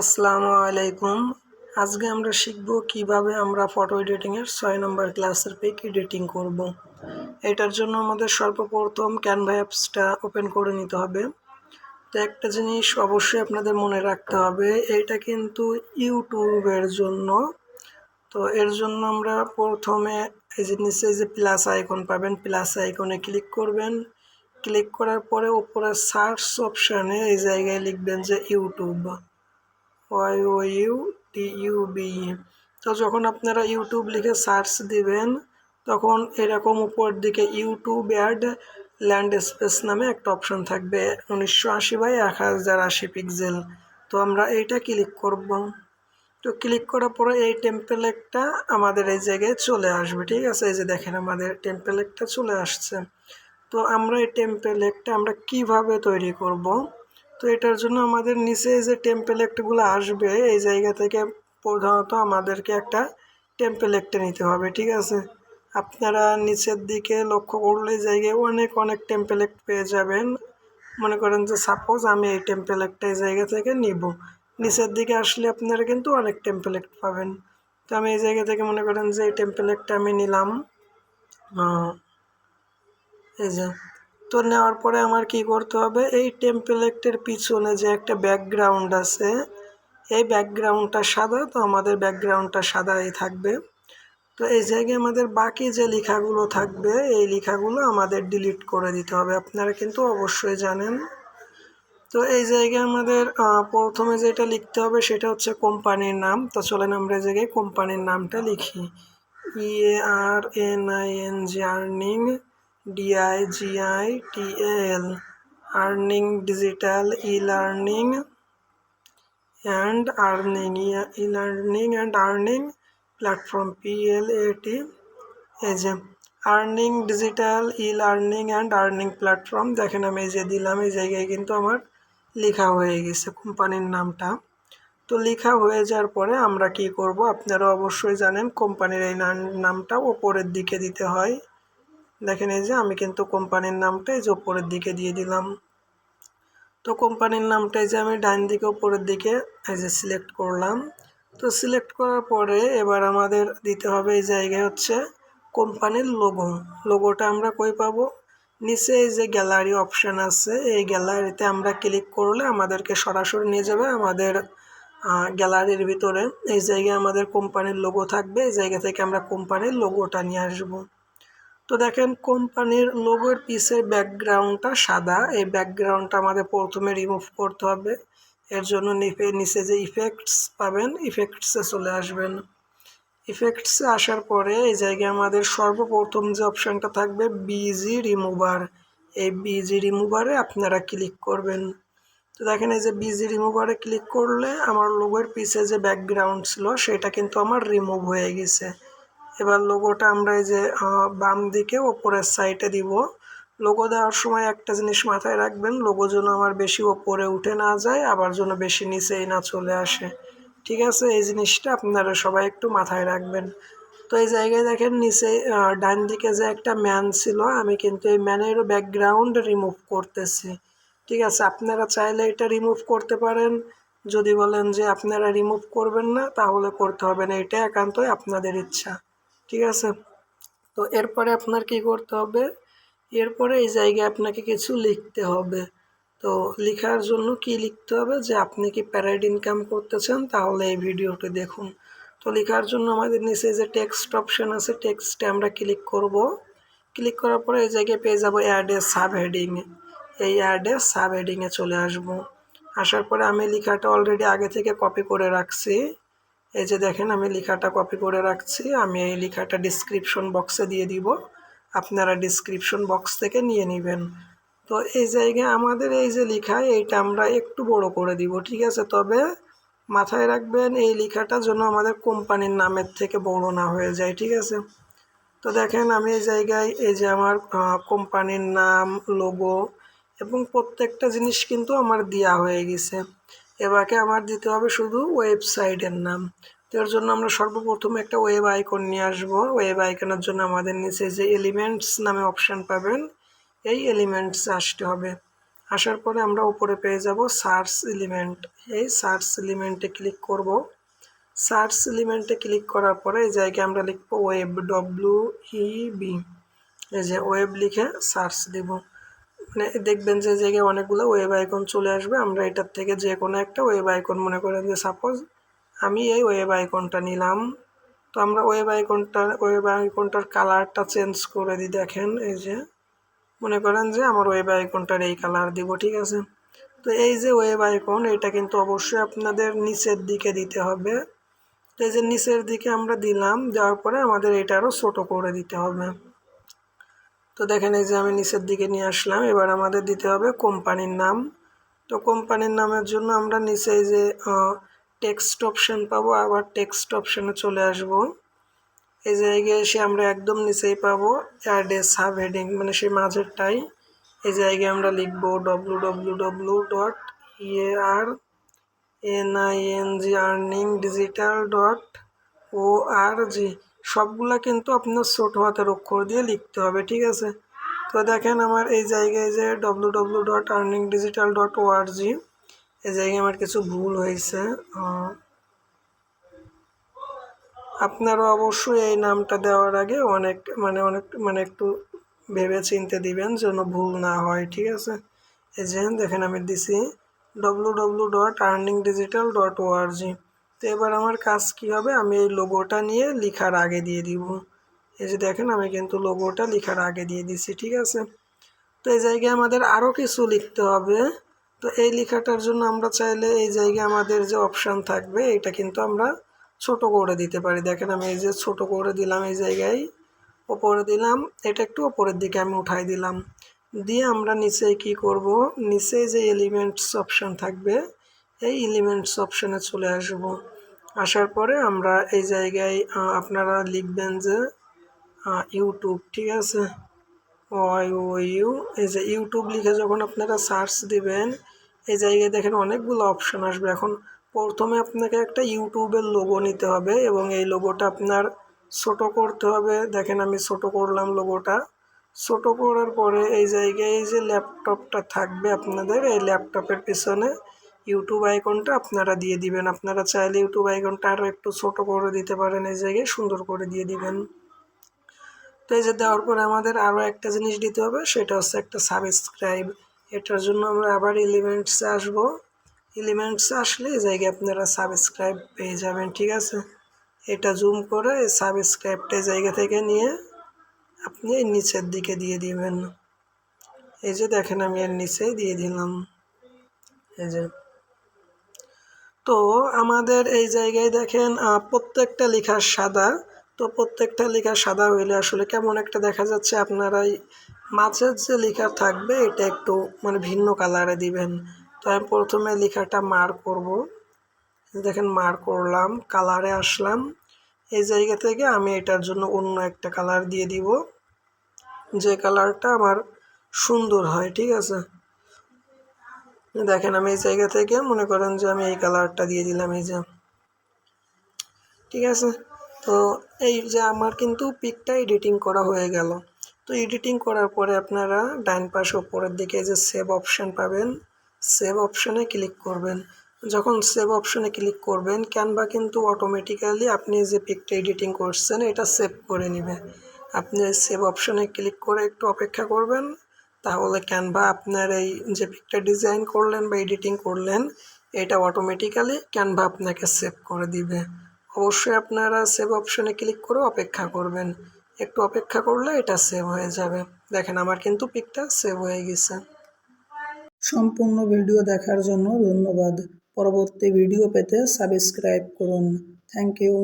আসসালামু আলাইকুম। আজকে আমরা শিখব কীভাবে আমরা ফটো এডিটিংয়ের ছয় নম্বর ক্লাসের পিক এডিটিং করব। এটার জন্য আমাদের সর্বপ্রথম ক্যানভা অ্যাপসটা ওপেন করে নিতে হবে। তো একটা জিনিস অবশ্যই আপনাদের মনে রাখতে হবে, এটা কিন্তু ইউটিউবের জন্য। তো এর জন্য আমরা প্রথমে এই যে নিচে যে প্লাস আইকন পাবেন প্লাস আইকনে ক্লিক করবেন। ক্লিক করার পরে উপরে সার্চ অপশানে এই জায়গায় লিখবেন যে YouTube. Y O U T U B তো যখন আপনারা ইউটিউব লিখে সার্চ দিবেন, তখন এরকম উপর দিকে ইউটিউব অ্যাড ল্যান্ড স্পেস নামে একটা অপশন থাকবে, উনিশশো আশি বাই এক হাজার আশি পিক্সেল তো আমরা এইটা ক্লিক করব। তো ক্লিক করার পরে এই টেম্পলেটটা আমাদের এই জায়গায় চলে আসবে, ঠিক আছে? এই যে দেখেন আমাদের টেম্পলেটটা চলে আসছে। তো আমরা এই টেম্পলেটটা আমরা কীভাবে তৈরি করব? তো এটার জন্য আমাদের নিচে যে টেম্পলেটগুলো আসবে, এই জায়গা থেকে প্রধানত আমাদেরকে একটা টেম্পলেটটা নিতে হবে, ঠিক আছে? আপনারা নিচের দিকে লক্ষ্য করলে জায়গায় অনেক অনেক টেম্পলেট পেয়ে যাবেন। মনে করেন যে সাপোজ আমি এই টেম্পলেটটা এই জায়গা থেকে নিব। নিচের দিকে আসলে আপনারা কিন্তু অনেক টেম্পলেট পাবেন। তো আমি এই জায়গা থেকে মনে করেন যে এই টেম্পলেটটা আমি নিলাম। এই যে তো নেওয়ার পরে আমার কি করতে হবে? এই টেম্পলেটের পিছনে যে একটা ব্যাকগ্রাউন্ড আছে, এই ব্যাকগ্রাউন্ডটা সাদা, তো আমাদের ব্যাকগ্রাউন্ডটা সাদাই থাকবে। তো এই জায়গায় আমাদের বাকি যে লেখাগুলো থাকবে, এই লেখাগুলো আমাদের ডিলিট করে দিতে হবে। আপনারা কিন্তু অবশ্যই জানেন। তো এই জায়গায় আমাদের প্রথমে যেটা লিখতে হবে সেটা হচ্ছে কোম্পানির নাম। তো চলেন আমরা এই জায়গায় কোম্পানির নামটা লিখি। E A R N I N G earning D I G I T L earning digital e learning and earning e learning and earning platform P L A T এই যে earning digital e learning and earning platform দেখেন আমি যে দিলাম, এই জায়গায় কিন্তু আমার লেখা হয়ে গেছে কোম্পানির নামটা। তো লেখা হয়ে যাওয়ার পরে আমরা কি করব? আপনারা অবশ্যই জানেন কোম্পানির এই নামটা ওপরের দিকে দিতে হয়। দেখেন এই যে আমি কিন্তু কোম্পানির নামটা এই যে ওপরের দিকে দিয়ে দিলাম। তো কোম্পানির নামটা এই যে আমি ডাইন দিকে ওপরের দিকে এই যে সিলেক্ট করলাম। তো সিলেক্ট করার পরে এবার আমাদের দিতে হবে এই জায়গায় হচ্ছে কোম্পানির লোগো লোগোটা আমরা কই পাবো? নিচে এই যে গ্যালারি অপশান আছে, এই গ্যালারিতে আমরা ক্লিক করলে আমাদেরকে সরাসরি নিয়ে যাবে আমাদের গ্যালারির ভিতরে। এই জায়গায় আমাদের কোম্পানির লোগো থাকবে, এই জায়গা থেকে আমরা কোম্পানির লোগোটা নিয়ে আসব। তো দেখেন, কোম্পানির লোগোর পিসের ব্যাকগ্রাউন্ডটা সাদা। এই ব্যাকগ্রাউন্ডটা আমাদের প্রথমে রিমুভ করতে হবে। এর জন্য নিচে যে ইফেক্টস পাবেন ইফেক্টসে চলে আসবেন। ইফেক্টসে আসার পরে এই জায়গায় আমাদের সর্বপ্রথম যে অপশানটা থাকবে বিজি রিমুভার এই বিজি রিমুভারে আপনারা ক্লিক করবেন। তো দেখেন, এই যে বিজি রিমুভারে ক্লিক করলে আমার লোগোর পিছে যে ব্যাকগ্রাউন্ড ছিল, সেটা কিন্তু আমার রিমুভ হয়ে গেছে। এবার লোগোটা আমরা এই যে বাম দিকে ওপরের সাইডে দিব। লোগো দেওয়ার সময় একটা জিনিস মাথায় রাখবেন লোগো যেন আমার বেশি ওপরে উঠে না যায়, আবার যেন বেশি নিচেই না চলে আসে। ঠিক আছে? এই জিনিসটা আপনারা সবাই একটু মাথায় রাখবেন। তো এই জায়গায় দেখেন নিচে ডান দিকে যে একটা ম্যান ছিল, আমি কিন্তু এই ম্যানেরও ব্যাকগ্রাউন্ড রিমুভ করতেছি। ঠিক আছে? আপনারা চাইলে এটা রিমুভ করতে পারেন। যদি বলেন যে আপনারা রিমুভ করবেন না, তাহলে করতে হবে না। এটা একান্তই আপনাদের ইচ্ছা। ঠিক আছে? তো এরপরে আপনার কি করতে হবে? এরপরে এই জায়গায় আপনাকে কিছু লিখতে হবে। তো লেখার জন্য কি লিখতে হবে? যে আপনি কি প্যারাইড ইনকাম করতেছেন তাহলে এই ভিডিওটি দেখুন। তো লেখার জন্য আমাদের নিচে যে টেক্সট অপশান আছে টেক্সটে আমরা ক্লিক করব। ক্লিক করার পরে এই জায়গায় পেয়ে যাব অ্যাডে সাব হেডিং এই অ্যাডে সাব হেডিংয়ে চলে আসব। আসার পরে আমি লেখাটা অলরেডি আগে থেকে কপি করে রাখছি। এই যে দেখেন, আমি লেখাটা কপি করে রাখছি। আমি এই লেখাটা ডিসক্রিপশন বক্সে দিয়ে দিব। আপনারা ডিসক্রিপশন বক্স থেকে নিয়ে নেবেন। তো এই জায়গায় আমাদের এই যে লেখা, এইটা আমরা একটু বড় করে দিব, ঠিক আছে? তবে মাথায় রাখবেন, এই লেখাটা যেন আমাদের কোম্পানির নামের থেকে বড় না হয়ে যায়, ঠিক আছে? তো দেখেন, আমি এই জায়গায় এই যে আমার কোম্পানির নাম লোগো এবং প্রত্যেকটা জিনিস কিন্তু আমার দেওয়া হয়ে গেছে। এবারকে আমার দিতে হবে শুধু ওয়েবসাইটের নাম। এর জন্য আমরা সর্বপ্রথম একটা ওয়েব আইকন নিয়ে আসব। ওয়েব আইকনের জন্য আমাদের নিচে যে এলিমেন্টস নামে অপশান পাবেন, এই এলিমেন্টস আসতে হবে। আসার পরে আমরা উপরে পেয়ে যাব সার্চ এলিমেন্ট। এই সার্চ এলিমেন্টে ক্লিক করব। সার্চ এলিমেন্টে ক্লিক করার পরে এই জায়গায় আমরা লিখব ওয়েব ডব্লিউ ই বি। এই যে ওয়েব লিখে সার্চ দেব। মানে দেখবেন যে জায়গায় অনেকগুলো ওয়েব আইকন চলে আসবে। আমরা এটার থেকে যে কোনো একটা ওয়েব আইকন মনে করেন যে সাপোজ আমি এই ওয়েব আইকনটা নিলাম। তো আমরা ওয়েব আইকনটা ওয়েব আইকনটার কালারটা চেঞ্জ করে দিই, দেখেন এই যে। মনে করেন যে আমার ওয়েব আইকনটার এই কালার দিব, ঠিক আছে? তো এই যে ওয়েব আইকন এটা কিন্তু অবশ্যই আপনাদের নিচের দিকে দিতে হবে। তো এই যে নিচের দিকে আমরা দিলাম, দেওয়ার পরে আমাদের এটা আরও ছোটো করে দিতে হবে। তো দেখেন এই যে আমি নিচের দিকে নিয়ে আসলাম, এবার আমাদের দিতে হবে কোম্পানির নাম। তো কোম্পানির নামের জন্য আমরা নিচে যে টেক্সট অপশান পাবো, আবার টেক্সট অপশানে চলে আসব। এই জায়গায় এসে আমরা একদম নিচেই পাবো, অ্যাড এ সাব হেডিং মানে সেই মাঝেরটাই। এই জায়গায় আমরা লিখব ডব্লু ডব্লু ডব্লু ডট ইয়ে আর জি earning digital dot O R G সবগুলা কিন্তু আপনার ছোটো হাতের অক্ষর দিয়ে লিখতে হবে, ঠিক আছে? তো দেখেন আমার এই জায়গায় যে W W dot earning digital dot O R G এই জায়গায় আমার কিছু ভুল হয়েছে। আপনারা অবশ্যই এই নামটা দেওয়ার আগে অনেক মানে অনেক মানে একটু ভেবে চিনতে দিবেন যেন ভুল না হয়, ঠিক আছে? এই যে দেখেন আমি দিছি W W dot earning digital dot O R G তো এবার আমার কাজ কি হবে? আমি এই লোগোটা নিয়ে লিখার আগে দিয়ে দিব। এই যে দেখেন, আমি কিন্তু লোগোটা লিখার আগে দিয়ে দিছি, ঠিক আছে? তো এই জায়গায় আমাদের আরও কিছু লিখতে হবে। তো এই লেখাটার জন্য আমরা চাইলে এই জায়গায় আমাদের যে অপশান থাকবে, এটা কিন্তু আমরা ছোট করে দিতে পারি। দেখেন, আমি এই যে ছোট করে দিলাম এই জায়গায়, ওপরে দিলাম, এটা একটু ওপরের দিকে আমি উঠাই দিলাম। দিয়ে আমরা নিচে কি করব? নিচে যে এলিমেন্টস অপশান থাকবে এই এলিমেন্টস অপশানে চলে আসব। আসার পরে আমরা এই জায়গায় আপনারা লিখবেন যে ইউটিউব ঠিক আছে? ইউ এই যে ইউটিউব লিখে যখন আপনারা সার্চ দিবেন, এই জায়গায় দেখেন অনেকগুলো অপশান আসবে। এখন প্রথমে আপনাকে একটা ইউটিউবের লোগো নিতে হবে এবং এই লোগোটা আপনার ছোট করতে হবে। দেখেন আমি ছোট করলাম লোগোটা ছোট করার পরে এই জায়গায় এই যে ল্যাপটপটা থাকবে আপনাদের, এই ল্যাপটপের পিছনে ইউটিউব আইকনটা আপনারা দিয়ে দিবেন। আপনারা চাইলে ইউটিউব আইকনটা আরও একটু ছোট করে দিতে পারেন, এই জায়গায় সুন্দর করে দিয়ে দিবেন। তো এই যে দেওয়ার পরে আমাদের আরও একটা জিনিস দিতে হবে, সেটা হচ্ছে একটা সাবস্ক্রাইব এটার জন্য আমরা আবার এলিমেন্টসে আসব। এলিমেন্টসে আসলে এই জায়গায় আপনারা সাবস্ক্রাইব পেয়ে যাবেন, ঠিক আছে? এটা জুম করে এই সাবস্ক্রাইবটা জায়গা থেকে নিয়ে আপনি নিচের দিকে দিয়ে দিবেন। এই যে দেখেন আমি এর নিচেই দিয়ে দিলাম। এই যে তো আমাদের এই জায়গায় দেখেন প্রত্যেকটা লেখা সাদা। তো প্রত্যেকটা লেখা সাদা হইলে আসলে কেমন একটা দেখা যাচ্ছে, আপনারাই মাছের যে লেখা থাকবে, এটা একটু মানে ভিন্ন কালারে দিবেন। তো আমি প্রথমে লেখাটা মার করব। দেখেন, মার করলাম কালারে আসলাম। এই জায়গা থেকে আমি এটার জন্য অন্য একটা কালার দিয়ে দিব। যে কালারটা আমার সুন্দর হয়, ঠিক আছে? দেখেন আমি এই জায়গা থেকে মনে করেন যে আমি এই কালারটা দিয়ে দিলাম, এই যে। ঠিক আছে? তো এই যে আমার কিন্তু পিকটা এডিটিং করা হয়ে গেল। তো এডিটিং করার পরে আপনারা ডাইন পাশে ওপরের দিকে যে সেভ অপশান পাবেন সেভ অপশানে ক্লিক করবেন। যখন সেভ অপশানে ক্লিক করবেন ক্যানভা কিন্তু অটোমেটিক্যালি আপনি যে পিকটা এডিটিং করছেন, এটা সেভ করে নেবে। আপনি সেভ অপশানে ক্লিক করে একটু অপেক্ষা করবেন। তাহলে ক্যানভা আপনার এই যে পিকটা ডিজাইন করলেন বা এডিটিং করলেন, এটা অটোমেটিক্যালি ক্যানভা আপনাকে সেভ করে দিবে। অবশ্যই আপনারা সেভ অপশানে ক্লিক করে অপেক্ষা করবেন। একটু অপেক্ষা করলে এটা সেভ হয়ে যাবে। দেখেন আমার কিন্তু পিকটা সেভ হয়ে গেছে। সম্পূর্ণ ভিডিও দেখার জন্য ধন্যবাদ। পরবর্তী ভিডিও পেতে সাবস্ক্রাইব করুন। Thank you